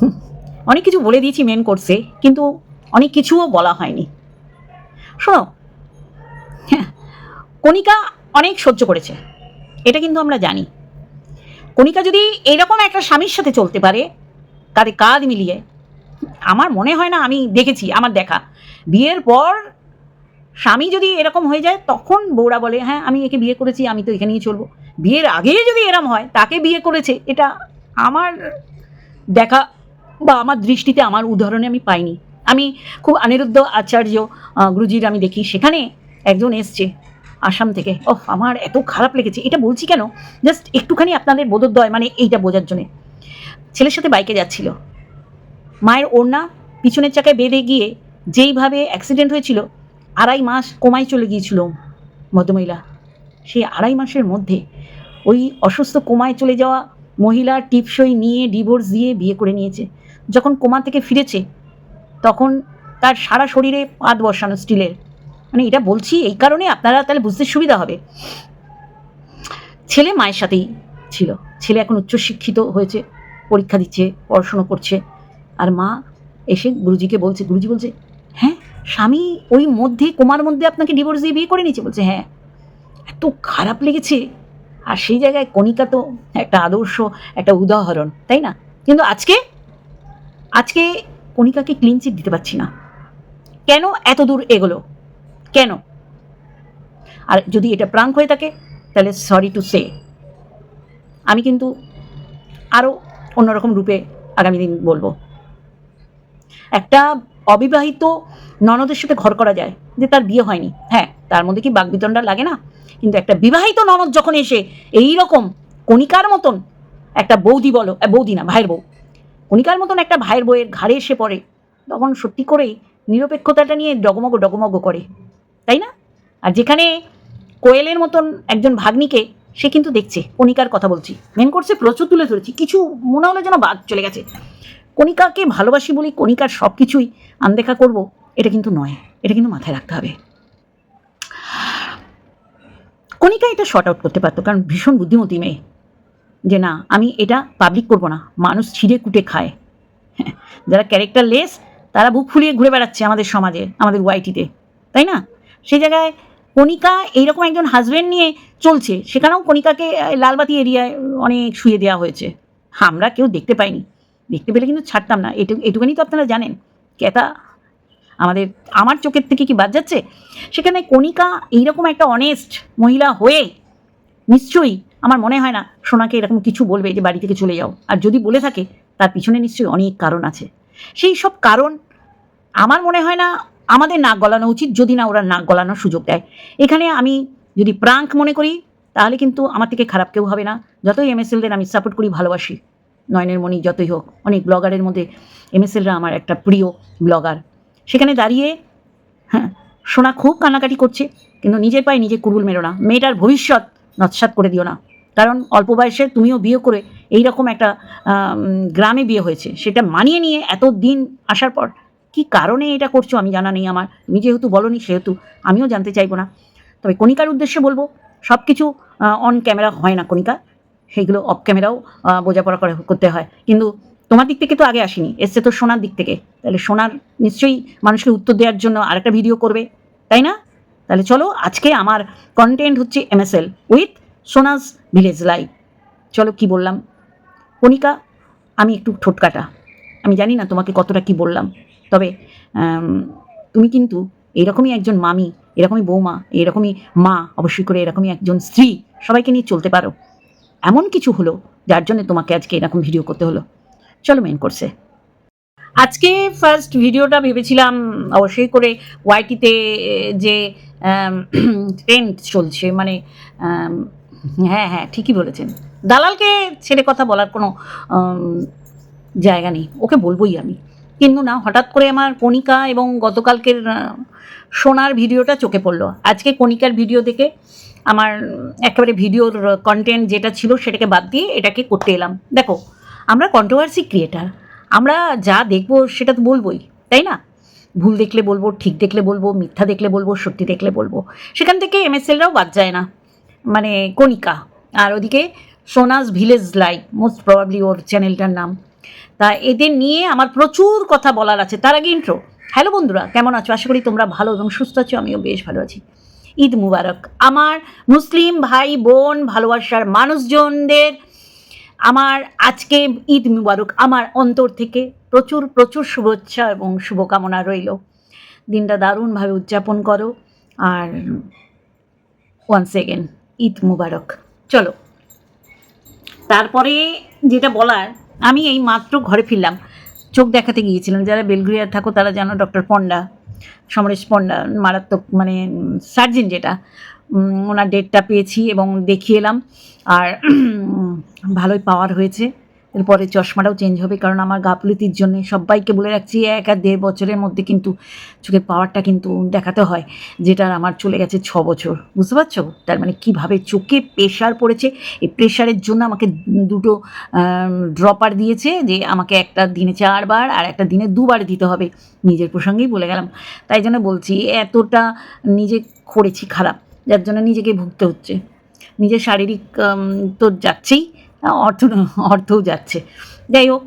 অনেক কিছু বলে দিয়েছি মেন কোর্সে কিন্তু অনেক কিছুও বলা হয়নি। শোনো হ্যাঁ কণিকা অনেক সহ্য করেছে, এটা কিন্তু আমরা জানি। কণিকা যদি এইরকম একটা স্বামীর সাথে চলতে পারে কাঁধে কাঁধ মিলিয়ে, আমার মনে হয় না আমি দেখেছি, আমার দেখা। বিয়ের পর স্বামী যদি এরকম হয়ে যায়, তখন বউরা বলে হ্যাঁ আমি একে বিয়ে করেছি, আমি তো এখানেই চলবো। বিয়ের আগে যদি এরম হয়, তাকে বিয়ে করেছে, এটা আমার দেখা বা আমার দৃষ্টিতে আমার উদাহরণে আমি পাইনি। আমি খুব অনিরুদ্ধ আচার্য গুরুজির আমি দেখি। সেখানে একজন এসছে আসাম থেকে। ওহ আমার এত খারাপ লেগেছে। এটা বলছি কেন? জাস্ট একটুখানি আপনাদের বোধোদয় মানে এইটা বোঝার জন্যে। ছেলের সাথে বাইকে যাচ্ছিল। মায়ের ওড়না পিছনের চাকায় বেঁধে গিয়ে যেইভাবে অ্যাক্সিডেন্ট হয়েছিল, আড়াই মাস কোমায় চলে গিয়েছিল ভদ্রমহিলা। সেই আড়াই মাসের মধ্যে ওই অসুস্থ কোমায় চলে যাওয়া মহিলা টিপসই নিয়ে ডিভোর্স দিয়ে বিয়ে করে নিয়েছে। যখন কোমা থেকে ফিরেছে, তখন তার সারা শরীরে পাত বসানো স্টিলের। মানে এটা বলছি এই কারণে আপনারা তাহলে বুঝতে সুবিধা হবে। ছেলে মায়ের সাথেই ছিল। ছেলে এখন উচ্চশিক্ষিত হয়েছে, পরীক্ষা দিচ্ছে, পড়াশুনো করছে। আর মা এসে গুরুজিকে বলছে, গুরুজি বলছে হ্যাঁ স্বামী ওই মধ্যে, কোমার মধ্যে আপনাকে ডিভোর্স দিয়ে বিয়ে করে নিয়েছে? বলছে হ্যাঁ। এত খারাপ লেগেছে। আর সেই জায়গায় কণিকা তো একটা আদর্শ, একটা উদাহরণ, তাই না? কিন্তু আজকে আজকে কণিকাকে ক্লিন চিট দিতে পারছি না। কেন এত দূর এগোলো? কেন? আর যদি এটা প্রাঙ্ক হয়ে থাকে, তাহলে সরি টু সে আমি কিন্তু আরও অন্যরকম রূপে আগামী দিন বলব। একটা অবিবাহিত ননদের সাথে ঘর করা যায়, যে তার বিয়ে হয়নি। হ্যাঁ তার মধ্যে কি বাগবিতণ্ডা লাগে না? কিন্তু একটা বিবাহিত ননদ যখন এসে এই রকম কণিকার মতন একটা বৌদি বলো বৌদি না, ভাইয়ের বউ কণিকার মতন একটা ভাইয়ের বউয়ের ঘাড়ে এসে পড়ে। তখন সত্যি করেই নিরপেক্ষতাটা নিয়ে ডগমগ ডগমগ করে। তাই না? আর যেখানে কোয়েলের মতন একজন ভাগ্নিকে সে কিন্তু দেখছে, কণিকার কথা বলছি। মেন করছে প্রচুর তুলে ধরেছি। কিছু মনে হলো যেন বাদ চলে গেছে। কণিকাকে ভালোবাসি বলি কণিকার সব কিছুই আনদেখা করব, এটা কিন্তু নয়। এটা কিন্তু মাথায় রাখতে হবে। কণিকা এটা শর্ট আউট করতে পারতো, কারণ ভীষণ বুদ্ধিমতী মেয়ে। যে না আমি এটা পাবলিক করব না। মানুষ ছিঁড়ে কুটে খায়। হ্যাঁ, যারা ক্যারেক্টার লেস তারা বুক ফুলিয়ে ঘুরে বেড়াচ্ছে আমাদের সমাজে আমাদের ওয়াইটিতে তাই না? সেই জায়গায় কণিকা এইরকম একজন হাজব্যান্ড নিয়ে চলছে সেখানেও কণিকাকে লালবাতি এরিয়ায় অনেক শুয়ে দেওয়া হয়েছে। আমরা কেউ দেখতে পাইনি। দেখতে পেলে কিন্তু ছাড়তাম না। এটু এটুখানি তো আপনারা জানেন। কেতা আমাদের আমার চোখের থেকে কি বাদ যাচ্ছে? সেখানে কণিকা এইরকম একটা অনেস্ট মহিলা হয়ে নিশ্চয়ই আমার মনে হয় না সোনাকে এরকম কিছু বলবে যে বাড়ি থেকে চলে যাও। আর যদি বলে থাকে, তার পিছনে নিশ্চয়ই অনেক কারণ আছে। সেই সব কারণ আমার মনে হয় না আমাদের নাক গলানো উচিত যদি না ওরা নাক গলানোর সুযোগ দেয়। এখানে আমি যদি প্রাঙ্ক মনে করি, তাহলে কিন্তু আমার থেকে খারাপ কেউ হবে না। যতই এমএসএলদের আমি সাপোর্ট করি, ভালোবাসি। নয়নের মণি যতই হোক, অনেক ব্লগারের মধ্যে এমএসএলরা আমার একটা প্রিয় ব্লগার সেখানে দাঁড়িয়ে হ্যাঁ সোনা খুব কান্নাকাটি করছে, কিন্তু নিজের পায়ে নিজে কুরুল মেরো না। মেয়েটার ভবিষ্যৎ নৎসাত করে দিও না। কারণ অল্প বয়সে তুমিও বিয়ে করে এই রকম একটা গ্রামে বিয়ে হয়েছে। সেটা মানিয়ে নিয়ে এত দিন আসার পর কি কারণে এটা করছ আমি জানা নেই আমার। তুমি যেহেতু বলনি, সেহেতু আমিও জানতে চাইব না। তবে কণিকার উদ্দেশ্যে বলব সব কিছু অন ক্যামেরা হয় না কণিকা। সেইগুলো অফ ক্যামেরাও বোঝাপড়া করে করতে হয়। কিন্তু তোমার দিক থেকে তো আগে আসেনি, এসছে তো সোনার দিক থেকে। তাহলে সোনার নিশ্চয়ই মানুষকে উত্তর দেওয়ার জন্য আরেকটা ভিডিও করবে, তাই না? তাহলে চলো, আজকে আমার কন্টেন্ট হচ্ছে MSL with Sonas village live চলো কি বললাম? কণিকা, আমি একটু ঠোটকাটা আমি জানি না তোমাকে কতটা কি বললাম। তবে তুমি কিন্তু এরকমই একজন মামি, এরকমই বৌমা, এরকমই মা, অবশ্যই করে এরকমই একজন স্ত্রী, সবাইকে নিয়ে চলতে পারো। এমন কিছু হলো যার জন্য তোমাকে আজকে এরকম ভিডিও করতে হলো। চলো মেন করছে আজকে ফার্স্ট ভিডিওটা ভেবেছিলাম অবশ্যই করে ওয়াইটিতে যে ট্রেন্ড চলছে মানে হ্যাঁ হ্যাঁ ঠিকই বলেছেন। দালালকে ছেড়ে কথা বলার কোনো জায়গা নেই। ওকে বলবোই আমি। কিন্তু না, হঠাৎ করে আমার কণিকা এবং গতকালকের সোনার ভিডিওটা চোখে পড়ল। আজকে কণিকার ভিডিও দেখে আমার একেবারে ভিডিওর কন্টেন্ট যেটা ছিল সেটাকে বাদ দিয়ে এটাকে করতে এলাম। দেখো, আমরা কন্ট্রোভার্সি ক্রিয়েটার আমরা যা দেখব সেটা তো বলবোই, তাই না? ভুল দেখলে বলব, ঠিক দেখলে বলব, মিথ্যা দেখলে বলব, সত্যি দেখলে বলব। সেখান থেকে এমএসএলরাও বাদ যায় না। মানে কণিকা। আর ওদিকে Sonas village live most probably ওর চ্যানেলটার নাম। তা এদের নিয়ে আমার প্রচুর কথা বলার আছে। তার আগে ইন্ট্রো হ্যালো বন্ধুরা, কেমন আছো? আশা করি তোমরা ভালো এবং সুস্থ আছো, আমিও বেশ ভালো আছি। ঈদ মুবারক। আমার মুসলিম ভাই, বোন, ভালোবাসার মানুষজনদের আমার আজকে ঈদ মুবারক। আমার অন্তর থেকে প্রচুর প্রচুর শুভেচ্ছা এবং শুভকামনা রইল। দিনটা দারুণভাবে উদযাপন করো। আর ওয়ান সেকেন্ড ঈদ মুবারক। চলো। তারপরে যেটা বলার, আমি এই মাত্র ঘরে ফিরলাম। চোখ দেখাতে গিয়েছিলাম। যারা বেলগুড়িয়ার থাকো, তারা জানো ডক্টর পণ্ডা সমরেশ পণ্ডা মারাত্মক মানে সার্জেন যেটা ওনার ডেটটা পেয়েছি এবং দেখিয়ে এলাম। আর ভালোই পাওয়ার হয়েছে। এরপরে চশমাটাও চেঞ্জ হবে, কারণ আমার গাফলতির জন্য সবাইকে বলে রাখছি, এক আর দেড় বছরের মধ্যে কিন্তু চোখের পাওয়ারটা কিন্তু দেখাতে হয় যেটার আমার চলে গেছে ছ বছর। বুঝতে পারছ? তার মানে কীভাবে চোখে প্রেশার পড়েছে, এই প্রেশারের জন্য আমাকে দুটো ড্রপার দিয়েছে, যে আমাকে একটা দিনে চারবার আর একটা দিনে দুবার দিতে হবে, নিজের প্রসঙ্গেই বলে গেলাম। তাই জন্য বলছি, এতটা নিজে করেছি খারাপ, যার জন্য নিজেকে ভুগতে হচ্ছে। নিজের শারীরিক তো যাচ্ছেই অর্থ, অর্থও যাচ্ছে। যাই হোক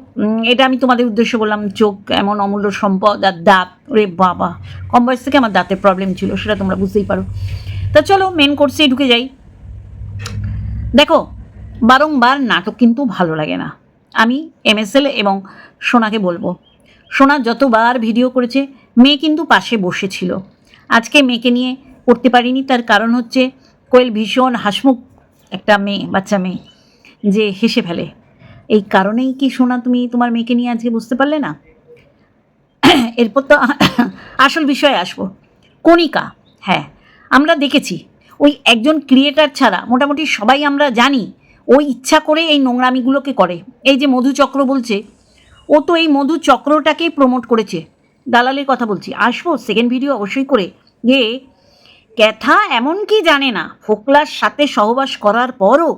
এটা আমি তোমাদের উদ্দেশ্য বললাম, চোখ এমন অমূল্য সম্পদ আর দাঁত। রে বাবা, কম বয়স থেকে আমার দাঁতের প্রবলেম ছিল, সেটা তোমরা বুঝতেই পারো। তা চলো মেন কোর্সেই ঢুকে যাই। দেখো, বারংবার নাটক কিন্তু ভালো লাগে না। আমি এমএসএল এবং সোনাকে বলব। সোনা যতবার ভিডিও করেছে, মেয়ে কিন্তু পাশে বসেছিল। আজকে মেয়েকে নিয়ে করতে পারিনি, তার কারণ হচ্ছে কোয়েল ভীষণ হাসমুখ একটা মেয়ে, বাচ্চা মেয়ে। যে হেসে ফেলে। এই কারণেই কি সোনা তুমি তোমার মেয়েকে নিয়ে আজকে বুঝতে পারলে না? এরপর তো আসল বিষয়ে আসব। কণিকা হ্যাঁ আমরা দেখেছি, ওই একজন ক্রিয়েটার ছাড়া মোটামুটি সবাই আমরা জানি, ও ইচ্ছা করে এই নোংরামিগুলোকে করে। এই যে মধুচক্র বলছে, ও তো এই মধু চক্রটাকেই প্রমোট করেছে। দালালের কথা বলছি। আসব সেকেন্ড ভিডিও অবশ্যই করে। যে ক্যাথা এমন কি জানে না, ফোকলার সাথে সহবাস করার পরও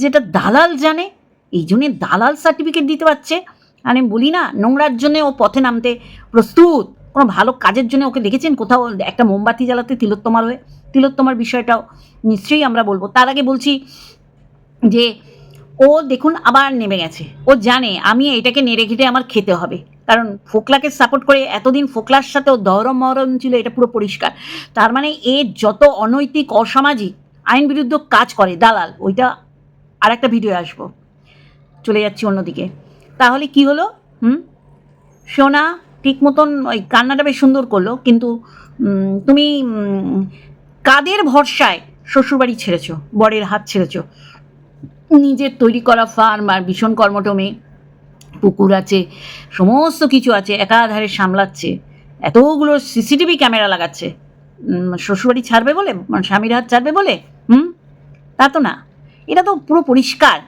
যেটা দালাল জানে, এই জন্যে দালাল সার্টিফিকেট দিতে পারছে। আর আমি বলি না, নোংরার জন্যে ও পথে নামতে প্রস্তুত। কোনো ভালো কাজের জন্য ওকে দেখেছেন? কোথাও একটা মোমবাতি জ্বালাতে তিলোত্তমার হয়ে তিলোত্তমার বিষয়টাও নিশ্চয়ই আমরা বলব। তার আগে বলছি যে, ও দেখুন আবার নেমে গেছে। ও জানে, আমি এটাকে নেড়ে ঘেটে আমার খেতে হবে। কারণ ফোকলাকে সাপোর্ট করে এতদিন ফোকলার সাথে ও দরম মহরম ছিল, এটা পুরো পরিষ্কার। তার মানে এ যত অনৈতিক, অসামাজিক, আইন বিরুদ্ধ কাজ করে দালাল, ওইটা আর একটা ভিডিও আসব। চলে যাচ্ছি অন্যদিকে। তাহলে কি হলো? হুম? সোনা ঠিক মতন ওই কান্নাটা বেশ সুন্দর করল, কিন্তু তুমি কাদের ভরসায় শ্বশুরবাড়ি ছেড়েছ, বরের হাত ছেড়েছো? নিজের তৈরি করা ফার্ম আর ভীষণ কর্মটমে পুকুর আছে, সমস্ত কিছু আছে, একাধারে সামলাচ্ছে, এতগুলো সিসিটিভি ক্যামেরা লাগাচ্ছে। শ্বশুরবাড়ি ছাড়বে বলে মানে স্বামীর হাত ছাড়বে বলে? হুম? তা তো না। এটা তো পুরো পরিষ্কার।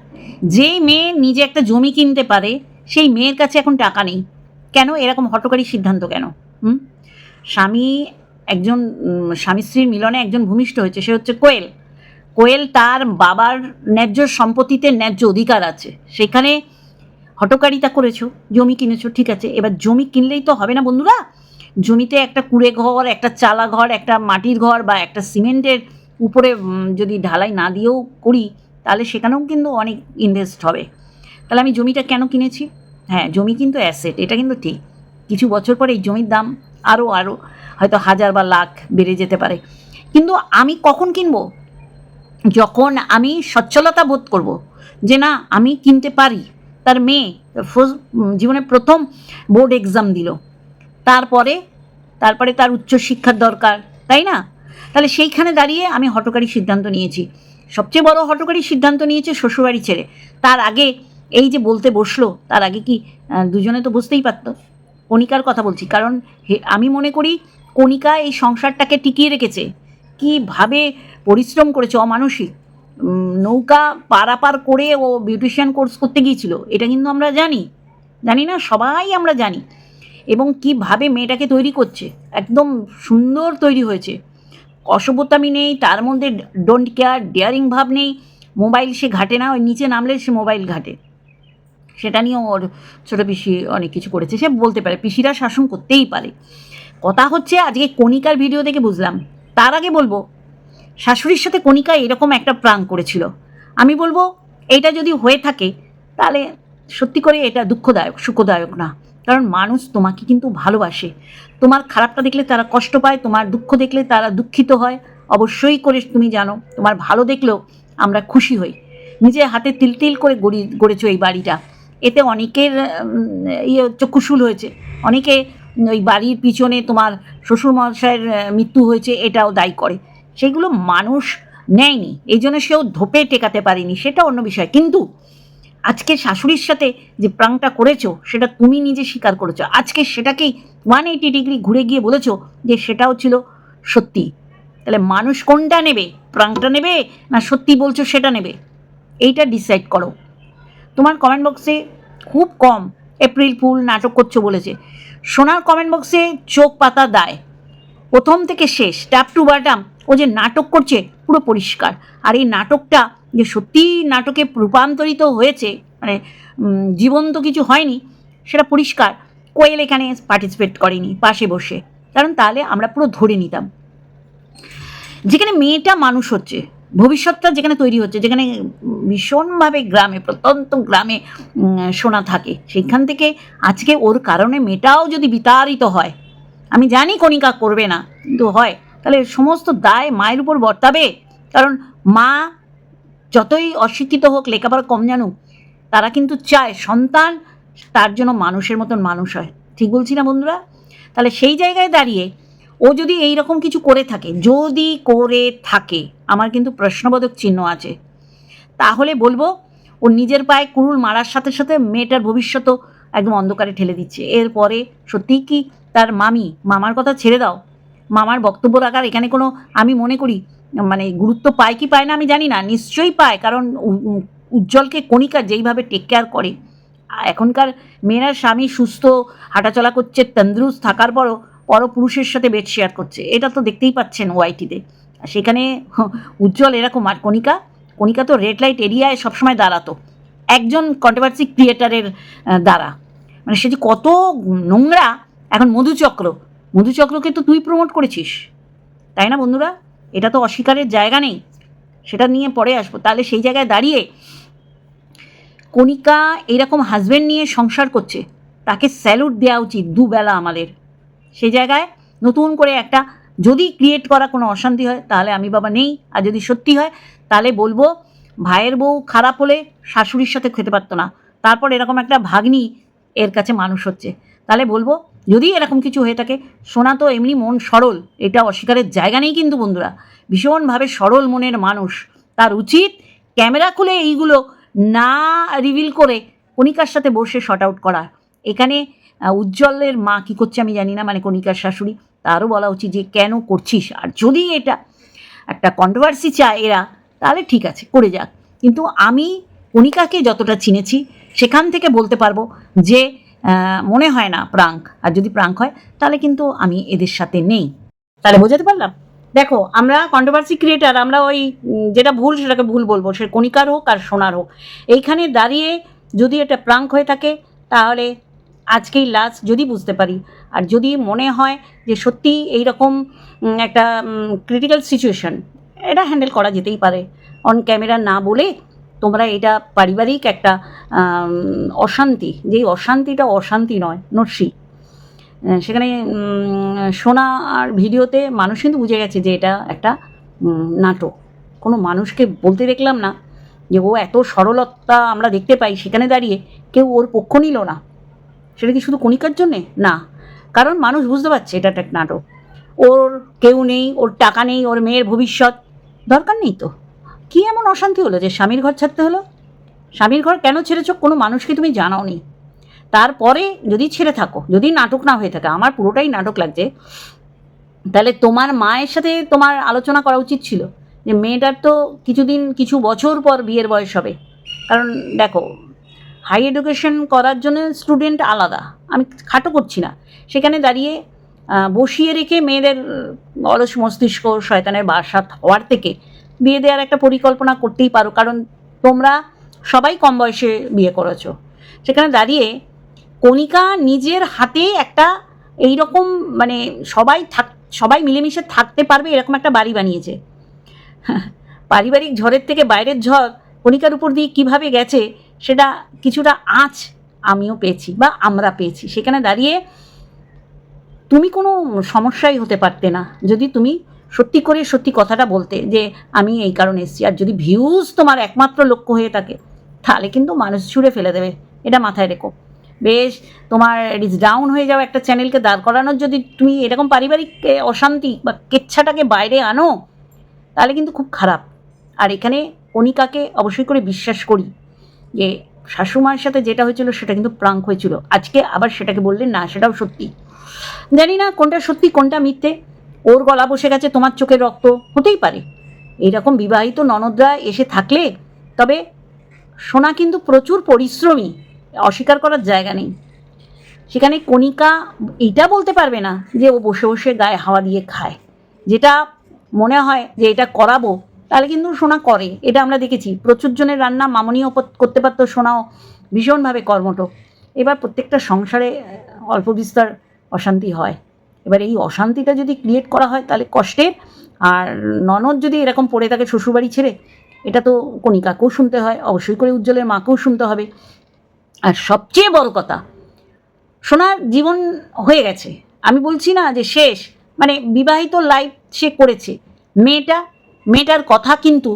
যেই মেয়ে নিজে একটা জমি কিনতে পারে, সেই মেয়ের কাছে এখন টাকা নেই। কেন? এরকম হটকারী সিদ্ধান্ত কেন? হুম? স্বামী একজন স্বামী স্ত্রীর মিলনে একজন ভূমিষ্ঠ হয়েছে, সে হচ্ছে কোয়েল। কোয়েল তার বাবার ন্যায্য সম্পত্তিতে ন্যায্য অধিকার আছে। সেখানে হটকারিতা করেছ, জমি কিনেছো, ঠিক আছে। এবার জমি কিনলেই তো হবে না বন্ধুরা? জমিতে একটা কুড়ে ঘর, একটা চালা ঘর, একটা মাটির ঘর বা একটা সিমেন্টের উপরে যদি ঢালাই না দিয়েও করি তাহলে সেখানেও কিন্তু অনেক ইনভেস্ট হবে। তাহলে আমি জমিটা কেন কিনেছি? হ্যাঁ জমি কিন্তু অ্যাসেট এটা কিন্তু ঠিক। কিছু বছর পরে এই জমির দাম আরও আরও হয়তো হাজার বা লাখ বেড়ে যেতে পারে। কিন্তু আমি কখন কিনবো? যখন আমি সচ্ছলতা বোধ করব যে না, আমি কিনতে পারি। তার মেয়ে জীবনে প্রথম বোর্ড এক্সাম দিল। তারপরে তারপরে তার উচ্চশিক্ষার দরকার, তাই না? তাহলে সেইখানে দাঁড়িয়ে আমি হটকারী সিদ্ধান্ত নিয়েছি। সবচেয়ে বড় হটকারী সিদ্ধান্ত নিয়েছে শ্বশুরবাড়ি ছেড়ে। তার আগে এই যে বলতে বসল, তার আগে কি দুজনে তো বুঝতেই পারতো। কণিকার কথা বলছি, কারণ আমি মনে করি কণিকা এই সংসারটাকে টিকিয়ে রেখেছে। কীভাবে পরিশ্রম করেছে, অমানসিক। নৌকা পারাপার করে ও বিউটিশিয়ান কোর্স করতে গিয়েছিল, এটা কিন্তু আমরা জানি। জানি না, সবাই আমরা জানি। এবং কীভাবে মেয়েটাকে তৈরি করছে, একদম সুন্দর তৈরি হয়েছে। অসভ্যতামি নেই, তার মধ্যে ডোন্ট কেয়ার ডেয়ারিং ভাব নেই। মোবাইল সে ঘাটে না, ওই নিচে নামলে সে মোবাইল ঘাটে। সেটা নিয়েও ওর ছোটো পিসি অনেক কিছু করেছে। সে বলতে পারে, পিসিরা শাসন করতেই পারে। কথা হচ্ছে, আজকে কণিকার ভিডিও দেখে বুঝলাম। তার আগে বলব, শাশুড়ির সাথে কণিকা এরকম একটা প্রাণ করেছিল। আমি বলব, এইটা যদি হয়ে থাকে, তাহলে সত্যি করে এটা দুঃখদায়ক, সুখদায়ক না। কারণ মানুষ তোমাকে কিন্তু ভালোবাসে। তোমার খারাপটা দেখলে তারা কষ্ট পায়, তোমার দুঃখ দেখলে তারা দুঃখিত হয়। অবশ্যই করে তুমি জানো, তোমার ভালো দেখলেও আমরা খুশি হই। নিজের হাতে তিল তিল করে গড়ি, গড়েছো এই বাড়িটা। এতে অনেকের ইয়ে চক্ষুশুল হয়েছে। অনেকে ওই বাড়ির পিছনে তোমার শ্বশুরমশাইয়ের মৃত্যু হয়েছে, এটাও দায়ী করে। সেগুলো মানুষ নেয়নি। এই জন্য সেও ধোপে টেকাতে পারেনি। সেটা অন্য বিষয়। কিন্তু আজকে শাশুড়ির সাথে যে প্রাংটা করেছ, সেটা তুমি নিজে স্বীকার করেছ। আজকে সেটাকেই ওয়ান এইটি ডিগ্রি ঘুরে গিয়ে বলেছ যে সেটাও ছিল সত্যি। তাহলে মানুষ কোনটা নেবে? প্রাংটা নেবে না সত্যি বলছো সেটা নেবে? এইটা ডিসাইড করো। তোমার কমেন্ট বক্সে খুব কম এপ্রিল ফুল নাটক করছ বলেছে। সোনার কমেন্ট বক্সে চোখ পাতা দায়। প্রথম থেকে শেষ ট্যাপ টু বাটাম ও যে নাটক করছে, পুরো পরিষ্কার। আর এই নাটকটা যে সত্যি নাটকে রূপান্তরিত হয়েছে মানে জীবন্ত কিছু হয়নি, সেটা পরিষ্কার। কোয়েল এখানে পার্টিসিপেট করেনি, পাশে বসে। কারণ তাহলে আমরা পুরো ধরে নিতাম। যেখানে মেয়েটা মানুষ হচ্ছে, ভবিষ্যৎটা যেখানে তৈরি হচ্ছে, যেখানে ভীষণভাবে গ্রামে, প্রত্যন্ত গ্রামে সোনা থাকে সেখান থেকে আজকে ওর কারণে মেয়েটাও যদি বিতাড়িত হয়, আমি জানি কণিকা করবে না, কিন্তু হয়। তাহলে সমস্ত দায় মায়ের উপর বর্তাবে। কারণ মা যতই অশিক্ষিত হোক, লেখাপড়া কম জানুক, তারা কিন্তু চায় সন্তান তার জন্য মানুষের মতন মানুষ হয়। ঠিক বলছি না বন্ধুরা? তাহলে সেই জায়গায় দাঁড়িয়ে ও যদি এই রকম কিছু করে থাকে, যদি করে থাকে, আমার কিন্তু প্রশ্নবোধক চিহ্ন আছে। তাহলে বলব, ও নিজের পায়ে কুরুল মারার সাথে সাথে মেয়েটার ভবিষ্যতও একদম অন্ধকারে ঠেলে দিচ্ছে। এরপরে সত্যিই কি তার মামি, মামার কথা ছেড়ে দাও। মামার বক্তব্য রাখার এখানে কোনো আমি মনে করি মানে গুরুত্ব পায় কি পায় না আমি জানি না, নিশ্চয়ই পায়, কারণ উজ্জ্বলকে কণিকা যেইভাবে টেক কেয়ার করে এখনকার মেয়েরা স্বামী সুস্থ, হাঁটাচলা করছে, তন্দুরুস্ত থাকার পরও, পরপুরুষের সাথে বেড শেয়ার করছে, এটা তো দেখতেই পাচ্ছেন ওয়াইটিতে সেখানে উজ্জ্বল এরকম, আর কণিকা কণিকা তো রেড লাইট এরিয়ায় সবসময় দাঁড়াতো, একজন কন্ট্রোভার্সি ক্রিয়েটারের দ্বারা। মানে সে যে কত নোংরা, এখন মধুচক্র, মধুচক্রকে তো তুই প্রমোট করেছিস, তাই না বন্ধুরা? এটা তো অস্বীকারের জায়গা নেই। সেটা নিয়ে পরে আসব। তাহলে সেই জায়গায় দাঁড়িয়ে কণিকা এরকম হাজবেন্ড নিয়ে সংসার করছে, তাকে স্যালুট দেওয়া উচিত দুবেলা আমাদের। সেই জায়গায় নতুন করে একটা যদি ক্রিয়েট করা কোনো অশান্তি হয়, তাহলে আমি বাবা নেই। আর যদি সত্যি হয়, তাহলে বলব ভাইয়ের বউ খারাপ হলে শাশুড়ির সাথে খেতে পারতো না। তারপর এরকম একটা ভাগ্নি এর কাছে মানুষ হচ্ছে। তাহলে বলব যদি এরকম কিছু হয়ে থাকে, সোনা তো এমনি মন সরল, এটা অস্বীকারের জায়গা নেই কিন্তু বন্ধুরা। ভীষণভাবে সরল মনের মানুষ। তার উচিত ক্যামেরা খুলে এইগুলো না রিভিল করে কণিকার সাথে বসে শর্ট আউট করা। এখানে উজ্জ্বলের মা কী করছে আমি জানি না মানে কণিকার শাশুড়ি, তারও বলা উচিত যে, কেন করছিস? আর যদি এটা একটা কন্ট্রোভার্সি চায় এরা, তাহলে ঠিক আছে, করে যাক। কিন্তু আমি কণিকাকে যতটা চিনেছি, সেখান থেকে বলতে পারব যে মনে হয় না প্রাঙ্ক। আর যদি প্রাঙ্ক হয়, তাহলে কিন্তু আমি এদের সাথে নেই। তাহলে বোঝাতে পারলাম? দেখো, আমরা কন্ট্রোভার্সি ক্রিয়েটার আমরা ওই যেটা ভুল সেটাকে ভুল বলব, সে কণিকার হোক আর সোনার হোক। এইখানে দাঁড়িয়ে যদি এটা প্রাঙ্ক হয়ে থাকে, তাহলে আজকেই লাস্ট যদি বুঝতে পারি। আর যদি মনে হয় যে সত্যি এই রকম একটা ক্রিটিক্যাল সিচুয়েশন এটা হ্যান্ডেল করা যেতেই পারে। অন ক্যামেরা না বলে তোমরা এটা পারিবারিক একটা অশান্তি, যেই অশান্তিটা অশান্তি নয়, নস্যি। সেখানে শোনা আর ভিডিওতে মানুষ কিন্তু বুঝে গেছে যে এটা একটা নাটক। কোনো মানুষকে বলতে দেখলাম না যে ও এত সরলতা আমরা দেখতে পাই সেখানে দাঁড়িয়ে কেউ ওর পক্ষ নিল না। সেটা কি শুধু কণিকার জন্যে? না। কারণ মানুষ বুঝতে পারছে এটা একটা নাটক। ওর কেউ নেই, ওর টাকা নেই, ওর মেয়ের ভবিষ্যৎ দরকার নেই তো। কি এমন অশান্তি হলো যে স্বামীর ঘর ছাড়তে হলো? স্বামীর ঘর কেন ছেড়েছ? কোনো মানুষকে তুমি জানাওনি। তারপরে যদি ছেড়ে থাকো, যদি নাটক না হয়ে থাকে, আমার পুরোটাই নাটক লাগছে, তাহলে তোমার মায়ের সাথে তোমার আলোচনা করা উচিত ছিল যে মেয়েটার তো কিছুদিন, কিছু বছর পর বিয়ের বয়স হবে। কারণ দেখো হাই এডুকেশন করার জন্য স্টুডেন্ট আলাদা। আমি খাটো করছি না। সেখানে দাঁড়িয়ে বসিয়ে রেখে মেয়েদের অলস মস্তিষ্ক, শয়তানের বাসা হওয়ার থেকে বিয়ে দেওয়ার একটা পরিকল্পনা করতেই পারো, কারণ তোমরা সবাই কম বয়সে বিয়ে করেছ। সেখানে দাঁড়িয়ে কণিকা নিজের হাতে একটা এই রকম মানে সবাই থাক, সবাই মিলেমিশে থাকতে পারবে, এরকম একটা বাড়ি বানিয়েছে। পারিবারিক ঝড়ের থেকে বাইরের ঝড় কণিকার উপর দিয়ে কীভাবে গেছে, সেটা কিছুটা আঁচ আমিও পেয়েছি বা আমরা পেয়েছি। সেখানে দাঁড়িয়ে তুমি কোনো সমস্যাই হতে পারতে না। যদি তুমি সত্যি করে সত্যি কথাটা বলতে যে আমি এই কারণে এসেছি। আর যদি ভিউজ তোমার একমাত্র লক্ষ্য হয়ে থাকে, তাহলে কিন্তু মানুষ ছুঁড়ে ফেলে দেবে। এটা মাথায় রেখো। বেশ, তোমার রিচ ডাউন হয়ে যাওয়া একটা চ্যানেলকে দাঁড় করানোর যদি তুমি এরকম পারিবারিক অশান্তি বা কেচ্ছাটাকে বাইরে আনো, তাহলে কিন্তু খুব খারাপ। আর এখানে কণিকাকে অবশ্যই করে বিশ্বাস করি যে শাশুমার সাথে যেটা হয়েছিল সেটা কিন্তু প্রাঙ্ক হয়েছিল। আজকে আবার সেটাকে বললেন না, সেটাও সত্যি। জানি না কোনটা সত্যি, কোনটা মিথ্যে। ওর গলা বসে গেছে, তোমার চোখের রক্ত। হতেই পারে। এরকম বিবাহিত ননদরা এসে থাকলে, তবে সোনা কিন্তু প্রচুর পরিশ্রমী, অস্বীকার করার জায়গা নেই। সেখানে কণিকা এইটা বলতে পারবে না যে ও বসে বসে গায়ে হাওয়া দিয়ে খায়। যেটা মনে হয় যে এটা করাবো, তাহলে কিন্তু সোনা করে। এটা আমরা দেখেছি। প্রচুর জনের রান্না মামনিও করতে পারতো সোনাও। ভীষণভাবে কর্মঠ এবার প্রত্যেকটা সংসারে অল্প বিস্তর অশান্তি হয়। এবার এই অশান্তিটা যদি ক্রিয়েট করা হয় তাহলে কষ্টের। আর ননদ যদি এরকম পড়ে থাকে শ্বশুরবাড়ি ছেড়ে, এটা তো কণিকাকেও শুনতে হয়, অবশ্যই করে উজ্জ্বলের মাকেও শুনতে হবে। আর সবচেয়ে বড় কথা, সোনার জীবন হয়ে গেছে। আমি বলছি না যে শেষ মানে বিবাহিত লাইফ সে করেছে। মেয়েটা, মেয়েটার কথা কিন্তু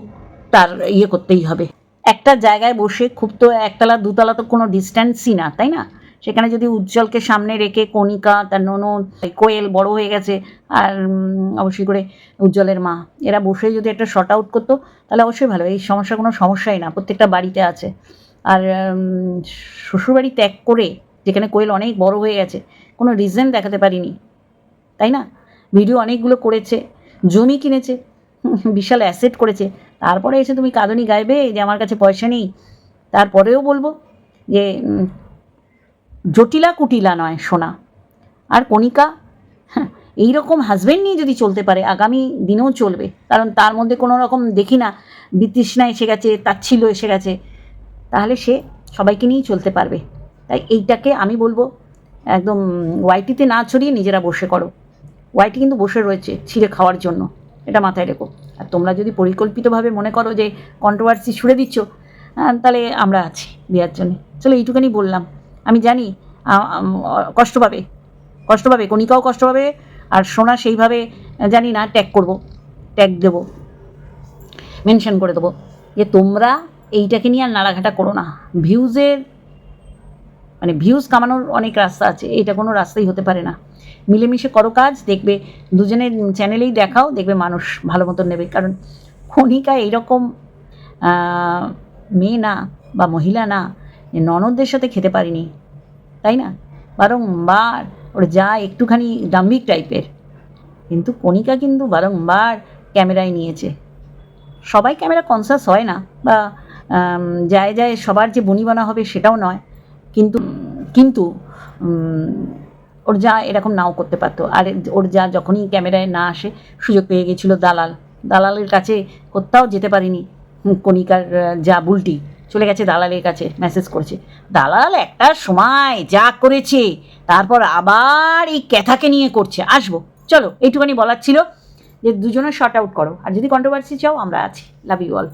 তার ইয়ে করতেই হবে। একটা জায়গায় বসে খুব তো একতলা, দুতলা তো কোনো ডিস্ট্যান্সই না, তাই না? সেখানে যদি উজ্জ্বলকে সামনে রেখে কণিকা, তার ননদ কোয়েল বড় হয়ে গেছে, আর অবশ্যই করে উজ্জ্বলের মা, এরা বসে যদি একটা শর্ট আউট করতো, তাহলে অবশ্যই ভালো, এই সমস্যা কোনো সমস্যাই না, প্রত্যেকটা বাড়িতে আছে। আর শ্বশুরবাড়ি ত্যাগ করে, যেখানে কোয়েল অনেক বড় হয়ে গেছে, কোনো রিজন দেখাতে পারিনি, তাই না? ভিডিও অনেকগুলো করেছে, জমি কিনেছে, বিশাল অ্যাসেট করেছে, তারপরে এসে তুমি কাঁদনি গাইবে যে আমার কাছে পয়সা নেই, তারপরেও বলব যে জটিলা কুটিলা নয় সোনা। আর কণিকা হ্যাঁ, এইরকম হাজব্যান্ড নিয়ে যদি চলতে পারে আগামী দিনেও চলবে কারণ তার মধ্যে কোনো রকম দেখি না বিতৃষ্ণা এসে গেছে তাচ্ছিল্য এসে গেছে তাহলে সে সবাইকে নিয়েই চলতে পারবে। তাই এইটাকে আমি বলব একদম ওয়াইটিতে না ছড়িয়ে নিজেরা বসে করো। ওয়াইটি কিন্তু বসে রয়েছে ছিঁড়ে খাওয়ার জন্য এটা মাথায় রেখো। আর তোমরা যদি পরিকল্পিতভাবে মনে করো যে কন্ট্রোভার্সি ছুড়ে দিচ্ছ তাহলে আমরা আছি দেওয়ার জন্য। চলো এইটুখানি বললাম। আমি জানি কষ্ট পাবে। কষ্ট পাবে, কণিকাও কষ্ট পাবে, আর সোনা সেইভাবে জানি না ট্যাগ করব ট্যাগ দেবো মেনশন করে দেবো যে তোমরা এইটাকে নিয়ে আর নাড়াঘাটা করো না। ভিউজের মানে ভিউজ কামানোর অনেক রাস্তা আছে, এটা কোনো রাস্তাই হতে পারে না। মিলেমিশে করো কাজ, দেখবে দুজনের চ্যানেলেই দেখাও, দেখবে মানুষ ভালো মতন নেবে। কারণ খনিকা এইরকম মেয়ে না বা মহিলা না যে ননদদের সাথে খেতে পারিনি, তাই না? বারংবার ওর যা একটুখানি ডাম্বিক টাইপের। কিন্তু কণিকা কিন্তু বারংবার ক্যামেরায় নিয়েছে। সবাই ক্যামেরা কনসাস হয় না বা যায় যায় সবার যে বনিবনা হবে সেটাও নয়। কিন্তু কিন্তু ওর যা এরকম নাও করতে পারতো। আর ওর যা যখনই ক্যামেরায় না আসে সুযোগ পেয়ে গেছিল দালাল। দালালের কাছে কোথাও যেতে পারিনি কণিকার যা বুলটি। চলে গেছে দালালের কাছে মেসেজ করেছে। দালাল একটা সময় যা করেছে, তারপর আবার এই ক্যাথাকে নিয়ে করছে। আসব, চলো, এইটুখানি বলার ছিল যে দুজনে শর্ট আউট করো। আর যদি কন্ট্রোভার্সি চাও, আমরা আছি। Love you all